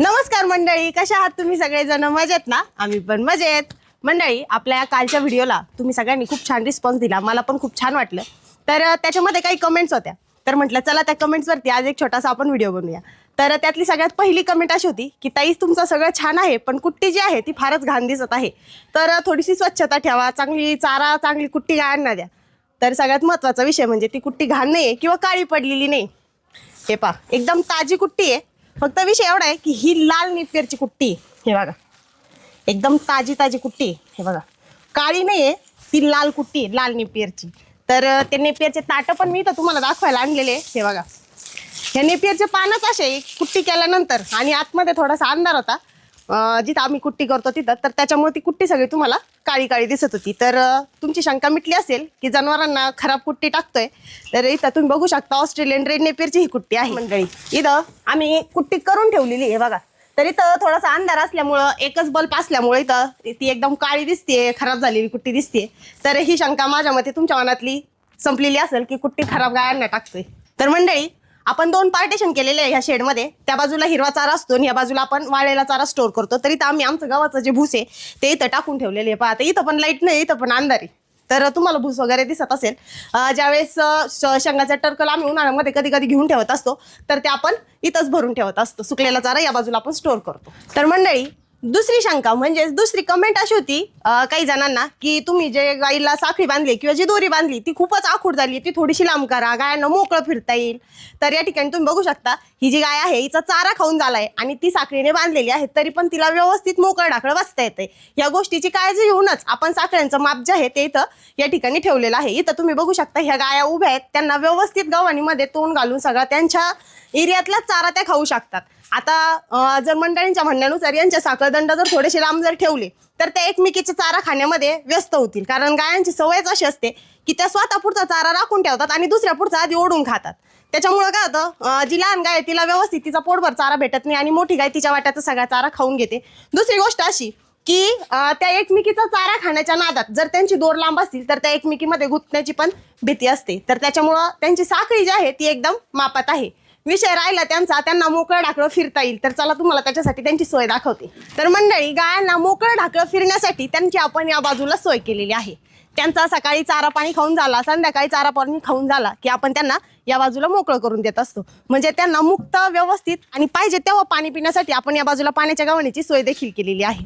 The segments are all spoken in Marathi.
नमस्कार मंडळी कशा आहात तुम्ही सगळेजण? मजेत ना? आम्ही पण मजेत. मंडळी आपल्या या कालच्या व्हिडिओला तुम्ही सगळ्यांनी खूप छान रिस्पॉन्स दिला. मला पण खूप छान वाटलं. तर त्याच्यामध्ये काही कमेंट्स होत्या. तर म्हटलं चला त्या कमेंट्सवरती आज एक छोटासा आपण व्हिडिओ बनवूया. तर त्यातली सगळ्यात पहिली कमेंट अशी होती की ताई तुमचं सगळं छान आहे पण कुट्टी जी आहे ती फारच घाण दिसत आहे. तर थोडीशी स्वच्छता ठेवा चांगली चारा चांगली कुट्टी गाळांना द्या. तर सगळ्यात महत्त्वाचा विषय म्हणजे ती कुट्टी घाण नाही आहे किंवा काळी पडलेली नाही. हे पा एकदम ताजी कुट्टी आहे. फक्त विषय एवढा आहे की ही लाल निपेरची कुट्टी हे बघा. एकदम ताजी ताजी कुट्टी हे बघा. काळी नाही आहे ती लाल कुट्टी लाल निपियरची तर ते नेपियरचे ताटं पण मी इथं तुम्हाला दाखवायला आणलेले हे बघा. हे नेपियरचे पानच असे कुट्टी केल्यानंतर आणि आतमध्ये थोडासा अंधार होता. अं, जिथं आम्ही कुट्टी करतो तिथं तर त्याच्यामुळे ती कुट्टी सगळी तुम्हाला काळी काळी दिसत होती. तर अं, तुमची शंका मिटली असेल की जनावरांना खराब कुट्टी टाकतोय तर इथं तुम्ही बघू शकता ऑस्ट्रेलियन रेड नेपियरची ही कुट्टी आहे. मंडळी. इथं आम्ही कुट्टी करून ठेवलेली आहे बघा. तर इथं थोडासा अंधार असल्यामुळं एकच बल्ब असल्यामुळे इथं ती एकदम काळी दिसते खराब झालेली कुट्टी दिसते तर ही शंका माझ्या मते तुमच्या मनातली संपलेली असेल की कुट्टी खराब गायांना टाकतोय. तर मंडळी आपण दोन पार्टेशन केलेले आहे ह्या शेडमध्ये त्या बाजूला हिरवा चारा असतो आणि या बाजूला आपण वाळलेला चारा स्टोअर करतो. तरी तर आम्ही आमचं गावाचं जे भूस आहे ते इथं टाकून ठेवलेले आहे. पाहता इथं पण लाइट नाही इथं पण अंधारी. तर तुम्हाला भूस वगैरे दिसत असेल. ज्यावेळेस श- शेंगाचा टर्कल आम्ही उन्हाळ्यामध्ये कधी कधी घेऊन ठेवत असतो तर ते आपण इथंच भरून ठेवत असतो. सुकलेला चारा या बाजूला आपण स्टोअर करतो. तर मंडळी दुसरी शंका म्हणजे दुसरी कमेंट अशी होती अं, काही जणांना की तुम्ही जे गाईला साखळी बांधली किंवा जी दोरी बांधली ती खूपच आखूड झाली ती थोडीशी लांब करा गायांना मोकळं फिरता येईल. तर या ठिकाणी तुम्ही बघू शकता ही जी गाय आहे हिचा चारा खाऊन झालाय आणि ती साखळीने बांधलेली आहे तरी पण तिला व्यवस्थित मोकळं ढाकळं बसता येते या गोष्टीची काळजी घेऊनच आपण साखळ्यांचं माप जे आहे ते इथं या ठिकाणी ठेवलेलं आहे. इथं तुम्ही बघू शकता ह्या गाया उभ्या आहेत त्यांना व्यवस्थित गव्हाणीमध्ये तोंड घालून सगळा त्यांच्या एरियातला चारा त्या खाऊ शकतात. आता जर मंडळींच्या म्हणण्यानुसार यांच्या साखळदंड जर थोडेसे लांब जर ठेवले तर त्या एकमेकीच्या चारा खाण्यामध्ये व्यस्त होतील. कारण गायांची सवयच अशी असते की त्या स्वतः पुढचा चारा राखून ठेवतात आणि दुसऱ्या पुढचा आधी ओढून खातात. त्याच्यामुळं काय होतं जी लहान गाय तिला व्यवस्थित तिचा पोटभर चारा भेटत नाही आणि मोठी गाय तिच्या वाट्याचा सगळा चारा खाऊन घेते. दुसरी गोष्ट अशी की त्या एकमेकीचा चारा खाण्याच्या नादात जर त्यांची दोर लांब असतील तर त्या एकमेकीमध्ये गुंतण्याची पण भीती असते. तर त्याच्यामुळं त्यांची साखळी जी आहे ती एकदम मापात आहे. विषय राहिला त्यांचा त्यांना मोकळं ढाकळं फिरता येईल. तर चला तुम्हाला त्याच्यासाठी त्यांची सोय दाखवते. तर मंडळी गायांना मोकळं ढाकळं फिरण्यासाठी त्यांची आपण या बाजूला सोय केलेली आहे. त्यांचा सकाळी चारा पाणी खाऊन झाला संध्याकाळी चारा पाणी खाऊन झाला की आपण त्यांना या बाजूला मोकळं करून देत असतो. म्हणजे त्यांना मुक्त व्यवस्थित आणि पाहिजे तेव्हा पाणी पिण्यासाठी आपण या बाजूला पाण्याच्या गव्हाणीची सोय देखील केलेली आहे.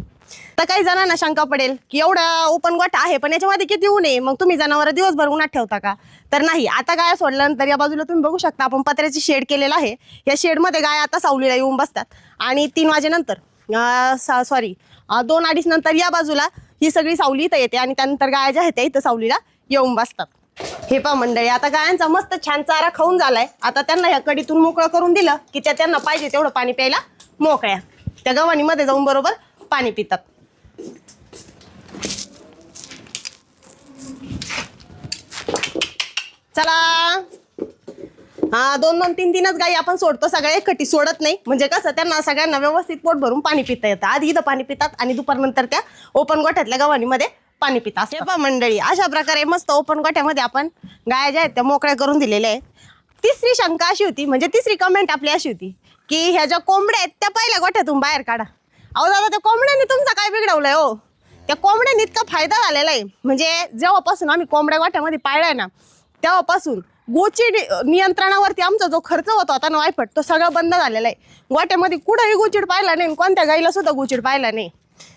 तर काही जणांना शंका पडेल की एवढा ओपन गोठा आहे पण याच्यामध्ये किती ऊन आहे? मग तुम्ही जनावर दिवसभर उन्हात ठेवता का? तर नाही आता गाय सोडल्यानंतर या बाजूला तुम्ही बघू शकता आपण पत्र्याची शेड केलेला आहे. या शेडमध्ये गाय आता सावलीला येऊन बसतात. आणि तीन वाजेनंतर सॉरी दोन अडीच नंतर या बाजूला ही सगळी सावली इथं येते आणि त्यानंतर गाया ज्या आहेत त्या इथं सावलीला येऊन बसतात. हे पा मंडळी आता गायांचा मस्त छान चारा खाऊन झालाय. आता त्यांना ह्या कडीतून मोकळं करून दिलं की त्या त्यांना पाहिजे तेवढं पाणी प्यायला मोकळ्या. त्या गव्हाणीमध्ये जाऊन बरोबर पाणी पितात. चला. हा दोन दोन तीन तीनच गाई आपण सोडतो सगळ्या एकटी सोडत नाही. म्हणजे कसं त्यांना सगळ्यांना व्यवस्थित पोट भरून पाणी पिता येतं. आधी इथं पाणी पितात आणि दुपारनंतर त्या ओपन गोठ्यातल्या गव्हाणीमध्ये पाणी पितात हे बा मंडळी अशा प्रकारे मस्त ओपन गोठ्यामध्ये आपण गाया ज्या आहेत त्या मोकळ्या करून दिलेल्या आहेत. तिसरी शंका अशी होती म्हणजे तिसरी कमेंट आपली अशी होती की ह्या ज्या कोंबड्या आहेत त्या पहिल्या गोठ्यातून बाहेर काढा. अहो दादा त्या कोंबड्यांनी तुमचा काय बिघडवलाय हो? त्या कोंबड्यांनी इतका फायदा झालेला आहे. म्हणजे जेव्हापासून आम्ही कोंबड्या गोठ्यामध्ये पाळलाय ना तेव्हापासून गोची नियंत्रणावरती आमचा जो खर्च होता आता ना वायफट तो सगळा बंद झालेला आहे. गोट्यामध्ये कुठंही गुचीड पाहिला नाही आणि कोणत्या गाईला सुद्धा गुचीड पाहिला नाही.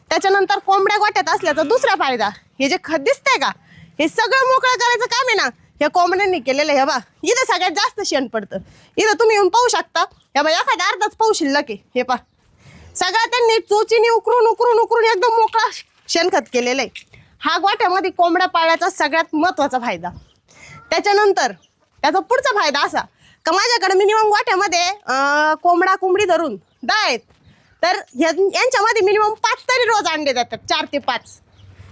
त्याच्यानंतर कोंबड्या गोट्यात असल्याचा दुसरा फायदा हे जे खत दिसतंय का हे सगळं मोकळं करायचं काम आहे ना या कोंबड्यांनी केलेलं आहे. हे बा इथं सगळ्यात जास्त शेण पडतं. इथं तुम्ही येऊन पाहू शकता. हे बा एखाद्या अर्धाच पाहू शिल्लक आहे. हे पा सगळं त्यांनी चोचीने उकरून उकरून उकरून एकदम मोकळा शेणखत केलेलं आहे. हा गोठ्यामध्ये कोंबड्या पाळण्याचा सगळ्यात महत्त्वाचा फायदा. त्याच्यानंतर त्याचा पुढचा फायदा असा का माझ्याकडे मिनिमम गोठ्यामध्ये कोंबडा कोंबडी धरून दहा आहेत. तर यांच्यामध्ये मिनिमम पाच तरी रोज अंडे देतात चार ते पाच.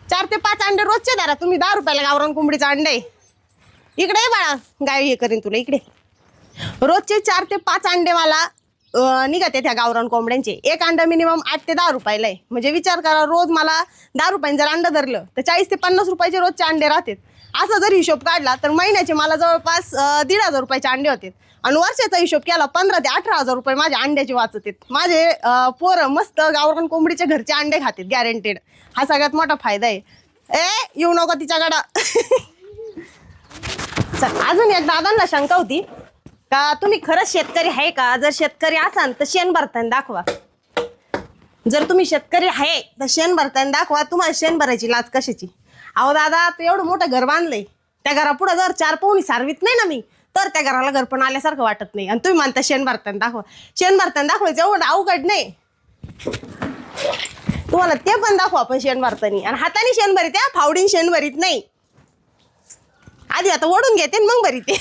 चार ते पाच अंडे रोजचे धरा तुम्ही दहा रुपयाला गावरान कोंबडीचं अंडे इकडे बाळा गाय हे करीन तुला इकडे. रोजचे चार ते पाच अंडे मला निघते त्या गावरान कोंबड्यांचे. एक अंडा मिनिमम आठ ते दहा रुपयाला आहे म्हणजे विचार करा रोज मला दहा रुपयांनी जर अंडं धरलं तर चाळीस ते पन्नास रुपयाचे रोजचे अंडे राहतात. असा जर हिशोब काढला तर महिन्याचे मला जवळपास दीड हजार रुपयाचे अंडे होते आणि वर्षाचा हिशोब केला पंधरा ते अठरा हजार रुपये माझ्या अंड्याचे वाचत आहेत माझे पोरं मस्त गावरान कोंबडीचे घरचे अंडे खातात गॅरंटेड हा सगळ्यात मोठा फायदा आहे. ए येऊ नको तिच्याकडं. चल अजून एक दादांना शंका होती. का तुम्ही खरंच शेतकरी आहे का? जर शेतकरी असाल तर शेण भरताना दाखवा. जर तुम्ही शेतकरी आहे तर शेण भरताना दाखवा. तुम्हाला शेण भरायची लाच कशाची? अहो दादा तू एवढं मोठं घर बांधलंय. त्या घरापुढं जर चार पाहुणी सारवीत नाही ना मी तर त्या घराला घर पण आल्यासारखं वाटत नाही. आणि तुम्ही म्हणता शेण भरताना दाखवा. शेण भरताना दाखवायचं एवढं अवघड नाही. तुम्हाला ते पण दाखवा आपण शेण भरतानी. आणि हाताने शेण भरीत फावडीन शेण भरीत नाही. आधी आता ओढून घेते मग भरीते.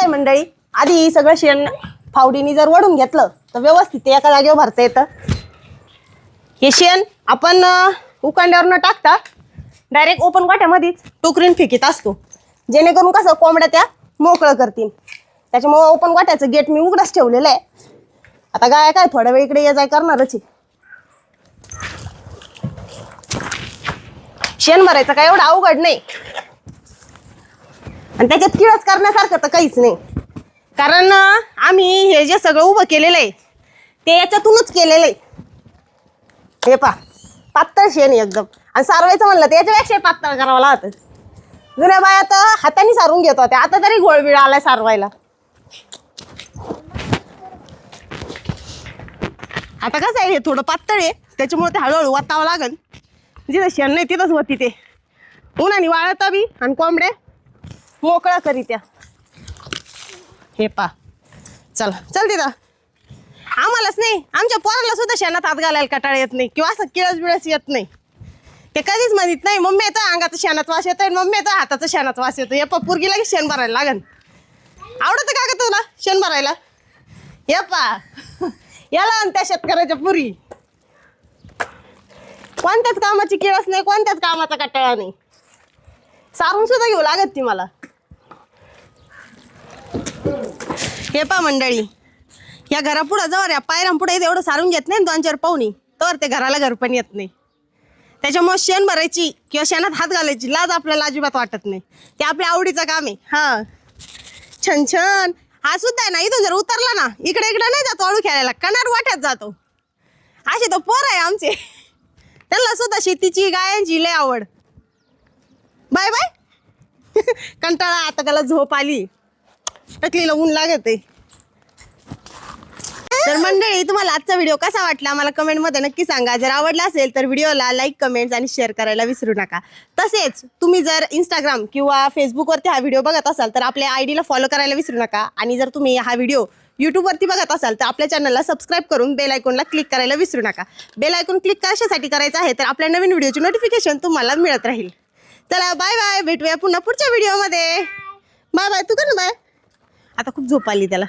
कसं आहे मंडळी. आधी सगळं शेण फावडीने जर वडून घेतलं तर व्यवस्थित ते एका जागेवर भरता येतं. हे शेण आपण उकांड्यावर न टाकता. डायरेक्ट ओपन गोठ्यामध्येच टोकरीन फेकीत असतो. जेणेकरून कसं कोंबड्या त्या मोकळं करतील. त्याच्यामुळं ओपन गोठ्याचं गेट मी उघडच ठेवलेलं आहे. आता गाय काय थोड्या वेळ इकडे ये जाय करणारच शेण भरायचं काय एवढं अवघड नाही. आणि त्याच्यात किळस करण्यासारखं तर काहीच नाही. कारण आम्ही हे जे सगळं उभं केलेलं आहे ते याच्यातूनच केलेलं आहे हे पा पातळ शेण एकदम. आणि सारवायचं म्हणलं तर याच्यापेक्षा पातळ करावं लागतं. जुन्या बाया तर हाताने सारून घेत होत्या. आता तरी गोळबिळ आलाय सारवायला. आता कसं आहे हे थोडं पातळ आहे. त्याच्यामुळे ते हळूहळू वातावं लागेल जिथं शेण नाही तिथंच होती ते उन्हाने वाळता बी आणि कोंबड्या. मोकळा करी त्या. हे पा. चला चल तिथं. आम्हालाच नाही आमच्या पोराला सुद्धा शेणात हात घालायला कटाळ येत नाही किंवा असं किळस बिळस येत नाही. ते कधीच म्हणत नाही मम्मी येतं अंगाचं शेणात वास येतोय मम्मी येतं हाताचा शेणात वास येतो हे पुरगी लगेच शेण भरायला लागन. आवडतं का ग तुला शेण भरायला? हे पा. याला आणि त्या शेतकऱ्याच्या पुरी. कोणत्याच कामाची किळस नाही कोणत्याच कामाचा कटाळा नाही. सारून सुद्धा घेऊ लागत ती मला. हे पा मंडळी. या घरापुढं जवळ या पायरांपुढे एवढं सारून घेत नाही ना दोन चार पाहुणी. तर ते घराला घर पण येत नाही. त्याच्यामुळे शेण भरायची किंवा शेणात हात घालायची लाज आपल्याला अजिबात वाटत नाही. ते आपल्या आवडीचं काम आहे. हां. छान छान. हा सुद्धा आहे ना इथून जर उतरला ना इकडे इकडे नाही जातो अळू खेळायला. कनार वाट्यात जातो. असे तो पोर आहे आमचे. त्यांना सुद्धा शेतीची गायांची लय आवड. Bye bye. कंटाळा आता त्याला झोप आली. टकलीला ऊन लागत आहे. तर मंडळी तुम्हाला आजचा व्हिडिओ कसा वाटला? मला कमेंटमध्ये नक्की सांगा. जर आवडला असेल तर व्हिडिओला लाईक कमेंट्स आणि शेअर करायला विसरू नका. तसेच तुम्ही जर इंस्टाग्राम किंवा फेसबुकवरती हा व्हिडिओ बघत असाल तर आपल्या आय डीला फॉलो करायला विसरू नका. आणि जर तुम्ही हा व्हिडिओ यूट्यूबवरती बघत असाल तर आपल्या चॅनलला सबस्क्राईब करून बेल आयकॉनला क्लिक करायला विसरू नका. बेल आयकॉन क्लिक कशासाठी करायचं आहे? तर आपल्या नवीन व्हिडिओची नोटिफिकेशन तुम्हाला मिळत राहील. चला बाय बाय भेटूया पुन्हा पुढच्या व्हिडिओमध्ये बाय बाय तू कर ना बाय आता खूप झोप आली त्याला.